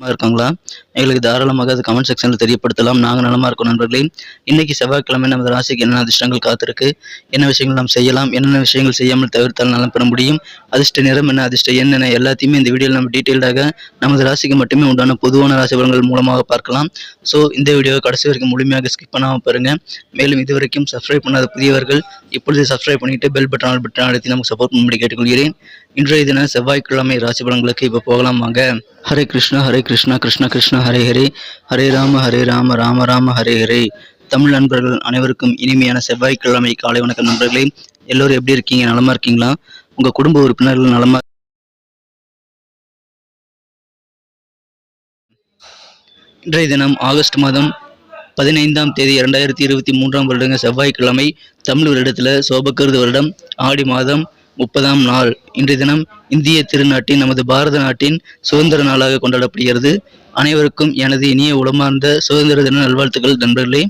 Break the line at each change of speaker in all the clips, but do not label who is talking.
இருக்காங்களா? எங்களுக்கு தாராளமாக அது கமெண்ட் செக்ஷனில் தெரியப்படுத்தலாம். நாங்கள் நலமாக இருக்கோம் நண்பர்களே. இன்னைக்கு செவ்வாய்க்கிழமை நமது ராசிக்கு என்னென்ன அதிர்ஷ்டங்கள் காத்திருக்கு? என்ன விஷயங்கள் நாம் செய்யலாம்? என்னென்ன விஷயங்கள் செய்யாமல் தவிர்த்தால் நலம் பெற முடியும்? அதிர்ஷ்ட நிறம் என்ன? அதிர்ஷ்ட என்னென்ன எல்லாத்தையுமே இந்த வீடியோவில் நம்ம டீட்டெயில்டாக நமது ராசிக்கு மட்டுமே உண்டான பொதுவான ராசி பலன்கள் மூலமாக பார்க்கலாம். ஸோ இந்த வீடியோவை கடைசி வரைக்கும் முழுமையாக ஸ்கிப் பண்ணாமல் பாருங்க. மேலும் இதுவரைக்கும் சப்ஸ்கிரைப் பண்ணாத புதியவர்கள் இப்பொழுது சப்ஸ்கிரைப் பண்ணிட்டு பெல் பட்டன் ஆல் பட்டன் அழுத்தி நமக்கு சப்போர்ட் பண்ணும்படி கேட்டுக்கொள்கிறேன். இன்றைய தினம் செவ்வாய்க்கிழமை ராசி பலன்களுக்கு இப்போ போகலாம் வாங்க ஹரே கிருஷ்ணா ஹரே கிருஷ்ணா கிருஷ்ண கிருஷ்ணா ஹரே ஹரே. ஹரே ராம ஹரே ராம ராம ராம ஹரே ஹரே. தமிழ் நண்பர்கள் அனைவருக்கும் இனிமையான செவ்வாய்க்கிழமை காலை வணக்கம் நண்பர்களே. எல்லோரும் எப்படி இருக்கீங்க? நலமா இருக்கீங்களா? உங்க குடும்ப உறுப்பினர்கள் நலமா இன்றைய தினம் ஆகஸ்ட் மாதம் பதினைந்தாம் தேதி இரண்டாயிரத்தி இருபத்தி மூன்றாம் வருடங்க செவ்வாய்க்கிழமை தமிழ் வருடத்தில் சோபக்கிருது வருடம். ஆடி மாதம் முப்பதாம் நாள். இன்றைய தினம் இந்திய திருநாட்டின் நமது பாரத நாட்டின் சுதந்திர நாளாக கொண்டாடப்படுகிறது. அனைவருக்கும் எனது இனிய உளமார்ந்த சுதந்திர தின நல்வாழ்த்துக்கள் நண்பர்களே.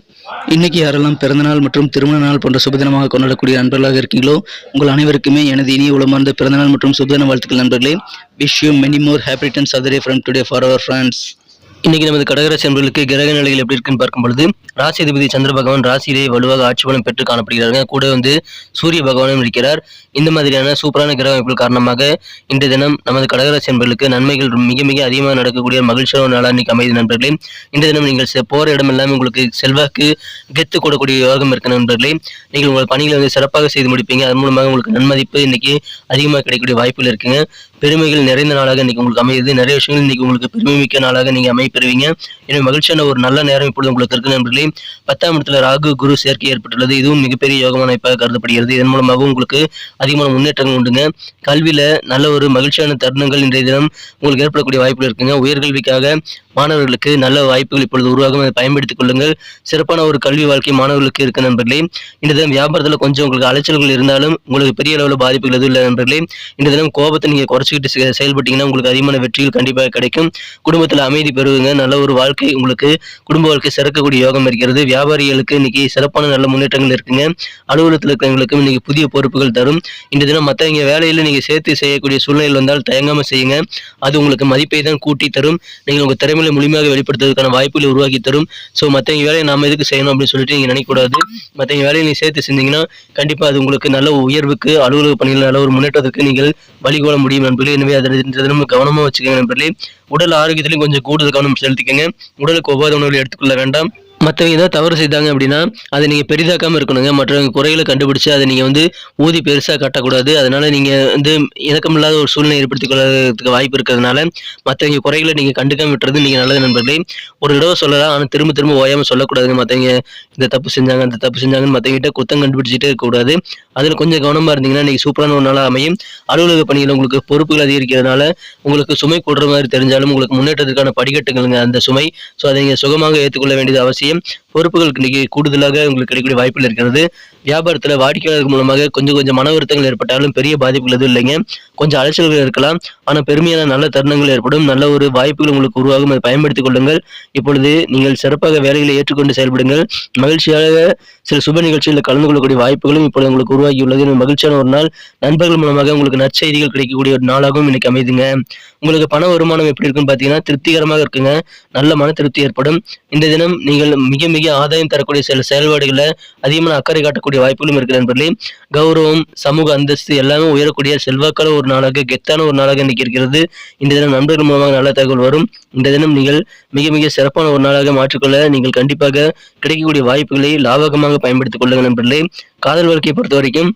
இன்னைக்கு யாரெல்லாம் பிறந்தநாள் மற்றும் திருமண நாள் போன்ற சுபதினமாக கொண்டாடக்கூடிய நண்பர்களாக இருக்கீங்களோ உங்கள் அனைவருக்குமே எனது இனிய உளமார்ந்த பிறந்தநாள் மற்றும் சுபதின வாழ்த்துக்கள் நண்பர்களே. Wish you many more happy returns of from today for our friends
இன்னைக்கு நமது கடகராசி அன்பர்களுக்கு கிரக நிலைகள் எப்படி இருக்குன்னு பார்க்கும் பொழுது ராசி அதிபதி சந்திர பகவான் ராசியிலே வலுவாக ஆட்சி பலம் பெற்று காணப்படுகிறார்கள் கூட வந்து சூரிய பகவானும் இருக்கிறார். இந்த மாதிரியான சூப்பரான கிரக அமைப்புகள் காரணமாக இன்றைய தினம் நமது கடகராசி அன்பர்களுக்கு நன்மைகள் மிக மிக அதிகமாக நடக்கக்கூடிய மகிழ்ச்சியான நாளாக இன்னைக்கு அமைதி நண்பர்களே. இன்றைய தினம் நீங்கள் செ- இடம் எல்லாமே உங்களுக்கு செல்வாக்கு கெத்து கூடக்கூடிய யோகம் இருக்க நண்பர்களே. நீங்கள் உங்கள் பணிகளை வந்து சிறப்பாக செய்து முடிப்பீங்க. அதன் மூலமாக உங்களுக்கு நன்மதிப்பு இன்னைக்கு அதிகமாக கிடைக்கக்கூடிய வாய்ப்புகள் இருக்குங்க. பெருமைகள் நிறைந்த நாளாக இன்னைக்கு உங்களுக்கு அமையுது. நிறைய விஷயங்கள் இன்னைக்கு உங்களுக்கு பெருமை மிக்க நாளாக நீங்க அமைப்பெறுவீங்க. எனவே மகிழ்ச்சியான ஒரு நல்ல நேரம் இப்பொழுது உங்களுக்கு இருக்கு நண்பர்களே. பத்தாம் இடத்துல ராகு குரு சேர்க்கை ஏற்பட்டுள்ளது. இதுவும் மிகப்பெரிய யோகமான வாய்ப்பாக கருதப்படுகிறது. இதன் மூலமாக உங்களுக்கு அதிகமான முன்னேற்றங்கள் உண்டுங்க. கல்வியில நல்ல ஒரு மகிழ்ச்சியான தருணங்கள் இன்றைய தினம் உங்களுக்கு ஏற்படக்கூடிய வாய்ப்புகள் இருக்குங்க. உயர்கல்விக்காக மாணவர்களுக்கு நல்ல வாய்ப்புகள் இப்பொழுது உருவாகும் அதை பயன்படுத்திக் கொள்ளுங்கள். சிறப்பான ஒரு கல்வி வாழ்க்கை மாணவர்களுக்கு இருக்கு நண்பர்களே. இந்த தினம் வியாபாரத்தில் கொஞ்சம் உங்களுக்கு அலைச்சல்கள் இருந்தாலும் உங்களுக்கு பெரிய அளவில் பாதிப்புகள் எதுவும் இல்லை நண்பர்களே. இந்த தினம் கோபத்தை நீங்கள் குறைச்சிக்கிட்டு செயல்பட்டீங்கன்னா உங்களுக்கு அதிகமான வெற்றிகள் கண்டிப்பாக கிடைக்கும். குடும்பத்தில் அமைதி பெறுவீங்க. நல்ல ஒரு வாழ்க்கை உங்களுக்கு குடும்ப வாழ்க்கை சிறக்கக்கூடிய யோகம் இருக்கிறது. வியாபாரிகளுக்கு இன்னைக்கு சிறப்பான நல்ல முன்னேற்றங்கள் இருக்குங்க. அலுவலகத்தில் இருக்கிறவங்களுக்கும் இன்னைக்கு புதிய பொறுப்புகள் தரும். இந்த தினம் மற்றவங்க வேலையில் நீங்கள் சேர்த்து செய்யக்கூடிய சூழ்நிலை வந்தால் தயங்காமல் செய்யுங்க. அது உங்களுக்கு மதிப்பை தான் கூட்டி தரும். நீங்கள் உங்கள் திறமையில் முழுமையாக வெளிப்படுத்துவதற்கான வாய்ப்புகளை உருவாக்கி தரும். ஸோ மற்றவங்க வேலையை நாம எதுக்கு செய்யணும் அப்படின்னு சொல்லிட்டு நீங்கள் நினைக்கக்கூடாது. மற்றவங்க வேலையை நீங்க சேர்த்து செஞ்சீங்கன்னா கண்டிப்பா அது உங்களுக்கு நல்ல உயர்வுக்கு அலுவலக பணிகள் நல்ல ஒரு முன்னேற்றத்துக்கு நீங்கள் வழிகோல முடியும் நண்பர்களே. எனவே அதை தினமும் கவனமாக வச்சுக்கோங்க நண்பர்களே. உடல் ஆரோக்கியத்திலையும் கொஞ்சம் கூடுதல் கவனம் செலுத்திக்கங்க. உடலுக்கு ஒவ்வாத உணவுகளை எடுத்துக்கொள்ள வேண்டாம். மற்றவங்க ஏதாவது தவறு செய்தாங்க அப்படின்னா அதை நீங்கள் பெரிதாக்காமல் இருக்கணுங்க. மற்றவங்க குறைகளை கண்டுபிடிச்சு அதை நீங்கள் வந்து ஊதி பெருசாக கட்டக்கூடாது. அதனால் நீங்கள் வந்து இணக்கமில்லாத ஒரு சூழ்நிலை ஏற்படுத்திக் கொள்வதற்கு வாய்ப்பு இருக்கிறதுனால மற்றவங்க குறைகளை நீங்கள் கண்டுக்காம விட்டுறது நீங்கள் நல்லது நண்பர்களே. ஒரு தடவை சொல்லலாம் ஆனால் திரும்ப திரும்ப ஓயாமல் சொல்லக்கூடாதுங்க. மற்றவங்க இந்த தப்பு செஞ்சாங்க அந்த தப்பு செஞ்சாங்கன்னு மற்றவங்கிட்ட குத்தம் கண்டுபிடிச்சிட்டே இருக்கக்கூடாது. அதில் கொஞ்சம் கவனமாக இருந்தீங்கன்னா இன்றைக்கி சூப்பரான ஒரு நாளாக அமையும். அலுவலக பணியில் உங்களுக்கு பொறுப்புகள் அதிகரிக்கிறதுனால உங்களுக்கு சுமை கூடுற மாதிரி தெரிஞ்சாலும் உங்களுக்கு முன்னேற்றத்துக்கான படிக்கட்டுகளுங்க அந்த சுமை. ஸோ அதை நீங்கள் சுகமாக ஏற்றுக்கொள்ள வேண்டியது அவசியம். всем பொறுப்புகள் இன்னைக்கு கூடுதலாக உங்களுக்கு கிடைக்கக்கூடிய வாய்ப்புகள் இருக்கிறது. வியாபாரத்தில் வாடிக்கையாளர்கள் மூலமாக கொஞ்சம் கொஞ்சம் மன வருத்தங்கள் ஏற்பட்டாலும் பெரிய பாதிப்புகள் எதுவும் இல்லைங்க. கொஞ்சம் அலைச்சல்கள் இருக்கலாம். ஆனால் பெருமையான நல்ல தருணங்கள் ஏற்படும். நல்ல ஒரு வாய்ப்புகள் உங்களுக்கு உருவாகும். அதை பயன்படுத்திக் கொள்ளுங்கள். இப்பொழுது நீங்கள் சிறப்பாக வேலைகளை ஏற்றுக்கொண்டு செயல்படுங்கள். மகிழ்ச்சியாக சில சுப நிகழ்ச்சிகளில் கலந்து கொள்ளக்கூடிய வாய்ப்புகளும் இப்பொழுது உங்களுக்கு உருவாகியுள்ளது. மகிழ்ச்சியான ஒரு நாள். நண்பர்கள் மூலமாக உங்களுக்கு நற்செய்திகள் கிடைக்கக்கூடிய ஒரு நாளாகவும் இன்னைக்கு அமைதுங்க. உங்களுக்கு பண வருமானம் எப்படி இருக்குன்னு பார்த்தீங்கன்னா திருப்திகரமாக இருக்குங்க. நல்ல மன திருப்தி ஏற்படும். இந்த தினம் நீங்கள் மிக மிக ஆதாயம் தரக்கூடிய சில செயல்பாடுகளில் அதிகமான அக்கறை காட்டக்கூடிய வாய்ப்புகளும் இருக்குது நண்பர்களே. கௌரவம் சமூக அந்தஸ்து எல்லாமே உயரக்கூடிய செல்வாக்கான ஒரு நாளாக கெத்தான ஒரு நாளாக இன்னைக்கு இருக்கிறது. இந்த தினம் நண்பர்கள் மூலமாக நல்ல தகவல் வரும். இந்த தினம் நீங்கள் மிக மிக சிறப்பான ஒரு நாளாக மாற்றிக்கொள்ள நீங்கள் கண்டிப்பாக கிடைக்கக்கூடிய வாய்ப்புகளை லாபகமாக பயன்படுத்திக் கொள்ளுங்கள் நண்பர்களே. காதல் வாழ்க்கையை பொறுத்த வரைக்கும்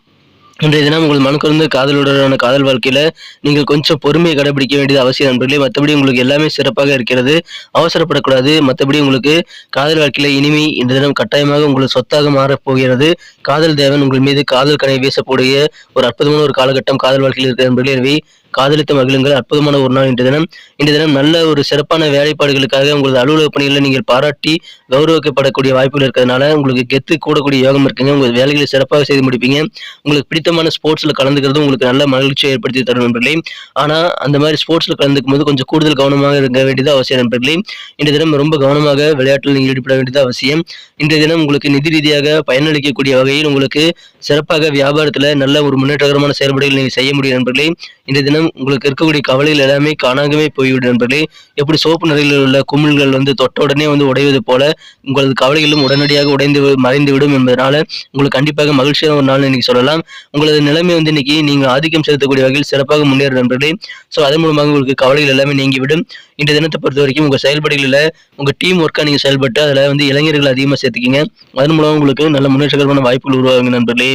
இன்றைய தினம் உங்கள் மனக்குறந்த காதலுடனான காதல் வாழ்க்கையில் நீங்கள் கொஞ்சம் பொறுமையை கடைபிடிக்க வேண்டியது அவசியம் நண்பர்களே. மற்றபடி உங்களுக்கு எல்லாமே சிறப்பாக இருக்கிறது. அவசரப்படக்கூடாது. மற்றபடி உங்களுக்கு காதல் வாழ்க்கையில் இனிமை இந்த தினம் கட்டாயமாக உங்களுக்கு சொத்தாக மாறப் போகிறது. காதல் தேவன் உங்கள் மீது காதல் கனை வீசக்கூடிய ஒரு அற்புதமான ஒரு காலகட்டம் காதல் வாழ்க்கையில் இருக்கிற நண்பர்களே. எனவே காதலித்த மகிழுங்கள் அற்புதமான ஒரு நாள் இன்றைய தினம். இன்றைய தினம் நல்ல ஒரு சிறப்பான வேலைப்பாடுகளுக்காக உங்களது அலுவலக பணிகளில் நீங்கள் பாராட்டி கௌரவிக்கப்படக்கூடிய வாய்ப்புகள் இருக்கிறதுனால உங்களுக்கு கெத்து கூடக்கூடிய யோகம் இருக்குங்க. உங்கள் வேலைகளை சிறப்பாக செய்து முடிப்பீங்க. உங்களுக்கு பிடித்தமான ஸ்போர்ட்ஸில் கலந்துக்கிறது உங்களுக்கு நல்ல மகிழ்ச்சியை ஏற்படுத்தி தரும் நண்பர்களே. ஆனால் அந்த மாதிரி ஸ்போர்ட்ஸில் கலந்துக்கும் போது கொஞ்சம் கூடுதல் கவனமாக இருக்க வேண்டியது அவசியம் நண்பர்களே. இன்றைய தினம் ரொம்ப கவனமாக விளையாட்டில் நீங்கள் ஈடுபட வேண்டியது அவசியம். இன்றைய தினம் உங்களுக்கு நிதி ரீதியாக பயனளிக்கக்கூடிய வகையில் உங்களுக்கு சிறப்பாக வியாபாரத்தில் நல்ல ஒரு முன்னேற்றகரமான செயல்பாடுகள் நீங்கள் செய்ய முடியும் நண்பர்களே. இன்றைய தினம் தினம் உங்களுக்கு இருக்கக்கூடிய கவலைகள் எல்லாமே காணாகவே போய்விடும் நண்பர்களே. எப்படி சோப்பு நிறையில் உள்ள குமிழ்கள் வந்து தொட்ட உடனே வந்து உடைவது போல உங்களது கவலைகளும் உடனடியாக உடைந்து மறைந்து விடும் என்பதனால உங்களுக்கு கண்டிப்பாக மகிழ்ச்சியான ஒரு நாள் இன்னைக்கு சொல்லலாம். உங்களது நிலைமை வந்து இன்னைக்கு நீங்கள் ஆதிக்கம் செலுத்தக்கூடிய வகையில் சிறப்பாக முன்னேறும் நண்பர்களே. ஸோ அதன் மூலமாக உங்களுக்கு கவலைகள் எல்லாமே நீங்கிவிடும். இந்த தினத்தை பொறுத்த வரைக்கும் உங்கள் செயல்பாடுகளில் உங்கள் டீம் ஒர்க்காக நீங்கள் செயல்பட்டு அதில் வந்து இளைஞர்கள் அதிகமாக சேர்த்துக்கிங்க. அதன் மூலம் உங்களுக்கு நல்ல முன்னேற்றகரமான வாய்ப்புகள் உருவாகுங்க நண்பர்களே.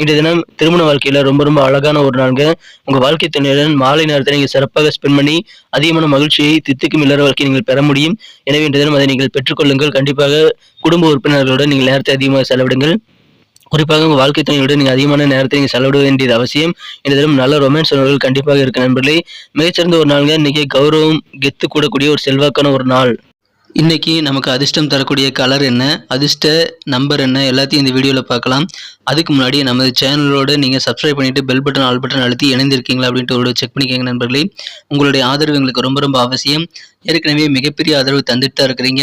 இன்றைய தினம் திருமண வாழ்க்கையில் ரொம்ப ரொம்ப அழகான ஒரு நாளுங்க. உங்கள் வாழ்க்கை துணையுடன் மாலை நேரத்தை நீங்கள் சிறப்பாக ஸ்பெண்ட் பண்ணி அதிகமான மகிழ்ச்சியை தித்துக்கும் இல்லற வாழ்க்கையை நீங்கள் பெற முடியும். எனவே இன்றைய தினம் அதை நீங்கள் பெற்றுக்கொள்ளுங்கள். கண்டிப்பாக குடும்ப உறுப்பினர்களுடன் நீங்கள் நேரத்தை அதிகமாக செலவிடுங்கள். குறிப்பாக உங்கள் வாழ்க்கை துணையோடு நீங்கள் அதிகமான நேரத்தை நீங்கள் செலவிட வேண்டியது அவசியம். இந்த தினம் நல்ல ரொமான்ஸ் உணர்வுகள் கண்டிப்பாக இருக்கு நண்பர்களே. மிகச்சிறந்த ஒரு நாளுங்க. இன்னைக்கு கௌரவம் கெத்து கூடக்கூடிய ஒரு செல்வாக்கான ஒரு நாள்.
இன்னைக்கு நமக்கு அதிர்ஷ்டம் தரக்கூடிய கலர் என்ன? அதிர்ஷ்ட நம்பர் என்ன? எல்லாத்தையும் இந்த வீடியோவில் பார்க்கலாம். அதுக்கு முன்னாடி நமது சேனலோடு நீங்கள் சப்ஸ்கிரைப் பண்ணிவிட்டு பெல் பட்டன் ஆல் பட்டன் அழுத்தி இணைந்திருக்கீங்களா அப்படின்ட்டு ஒரு செக் பண்ணிக்கோங்க நண்பர்களே. உங்களுடைய ஆதரவு எங்களுக்கு ரொம்ப ரொம்ப அவசியம். ஏற்கனவே மிகப்பெரிய ஆதரவு தந்துட்டு தான் இருக்கிறீங்க.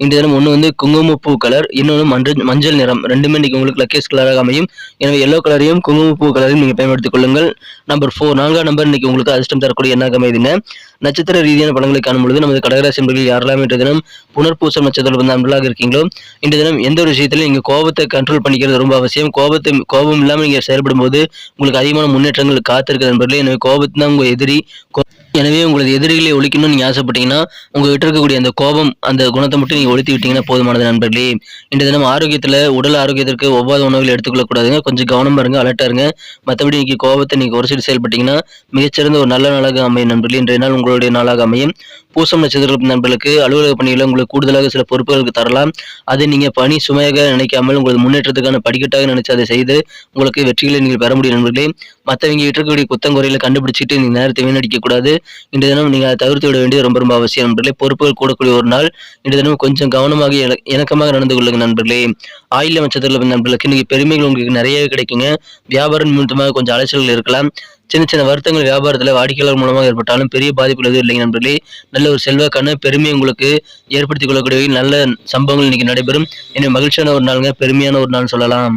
இன்று தினம் ஒன்று வந்து குங்குமப்பூ கலர் இன்னொன்று மஞ்சள் மஞ்சள் நிறம். ரெண்டுமே இன்றைக்கி உங்களுக்கு லக்கேஸ் கலராக அமையும். எனவே எல்லோ கலரையும் குங்குமப்பூ கலரையும் நீங்கள் பயன்படுத்திக் கொள்ளுங்கள். நம்பர் ஃபோர் நான்காம் நம்பர் இன்றைக்கி உங்களுக்கு அதிர்ஷ்டம் தரக்கூடிய எண்ணாக அமைதுங்க நட்சத்திர ரீதியான படங்களை காணும் பொழுது நமது கடகராசி என்பர்கள் யாரெல்லாம் இன்றைய தினம் புனர்பூசம் நட்சத்திரம் வந்து நண்பர்களாக இருக்கீங்களோ இந்த தினம் எந்த ஒரு விஷயத்திலும் நீங்கள் கோபத்தை கண்ட்ரோல் பண்ணிக்கிறது ரொம்ப அவசியம். கோபத்தை கோபம் இல்லாமல் நீங்கள் செயல்படும் போது உங்களுக்கு அதிகமான முன்னேற்றங்கள் காத்திருக்கிறது நண்பர்களே எனவே கோபத்தின் தான் உங்கள் எதிரி கோ- எனவே உங்களது எதிரிகளை ஒழிக்கணும்னு நீங்கள் ஆசைப்பட்டீங்கன்னா உங்ககிட்ட இருக்கக்கூடிய அந்த கோபம் அந்த குணத்தை மட்டும் நீங்கள் ஒழித்து விட்டீங்கன்னா போதுமானது நண்பர்களே. இன்றைய தினம் ஆரோக்கியத்தில் உடல் ஆரோக்கியத்திற்கு ஒவ்வாத உணவுகள் எடுத்துக்கொள்ளக்கூடாதுங்க கொஞ்சம் கவனமாக இருங்க அலர்ட்டா இருங்க. மற்றபடி இன்னைக்கு கோபத்தை நீங்கள் ஒரு செயல்பட்டீங்கன்னா மிகச்சிறந்த ஒரு நல்ல நாளாக அமையும் நண்பர்களே. இன்றைய நாள் உங்களுடைய நாளாக அமையும். பூசம் நட்சத்திர நண்பர்களுக்கு அலுவலக பணிகளை உங்களுக்கு கூடுதலாக சில பொறுப்புகளுக்கு தரலாம். அதை நீங்கள் பணி சுமையாக நினைக்காமல் உங்களது முன்னேற்றத்துக்கான படிக்கட்டாக நினைச்சு அதை செய்து உங்களுக்கு வெற்றிகளை நீங்கள் பெற முடியும் நண்பர்களே. மற்றவங்க இருக்கக்கூடிய குத்தங்குறையில கண்டுபிடிச்சிட்டு நீங்கள் நேரத்தை வீணடிக்க கூடாது. இன்று தினம் நீங்கள் அதை தவிர்த்து விட வேண்டியது ரொம்ப ரொம்ப அவசியம் நண்பர்களே. பொறுப்புகள் கூடக்கூடிய ஒரு நாள். இன்று தினம் கொஞ்சம் கவனமாக இணக்கமாக நடந்து கொள்ளுங்க நண்பர்களே. ஆயில நட்சத்திர நண்பர்களுக்கு இன்னைக்கு பெருமைகள் உங்களுக்கு நிறையவே கிடைக்குங்க. வியாபாரம் நிமித்தமாக கொஞ்சம் அலைச்சல்கள் இருக்கலாம். சின்ன சின்ன வருத்தங்கள் வியாபாரத்தில் வாடிக்கையாளர் மூலமாக ஏற்பட்டாலும் பெரிய பாதிப்புகள் எதுவும் இல்லைங்க நண்பர்களே. நல்ல ஒரு செல்வாக்கான பெருமை உங்களுக்கு ஏற்படுத்திக் கொள்ளக்கூடிய நல்ல சம்பவங்கள் இன்னைக்கு நடைபெறும். எனவே மகிழ்ச்சியான ஒரு நாளுங்க பெருமையான ஒரு நாள் சொல்லலாம்.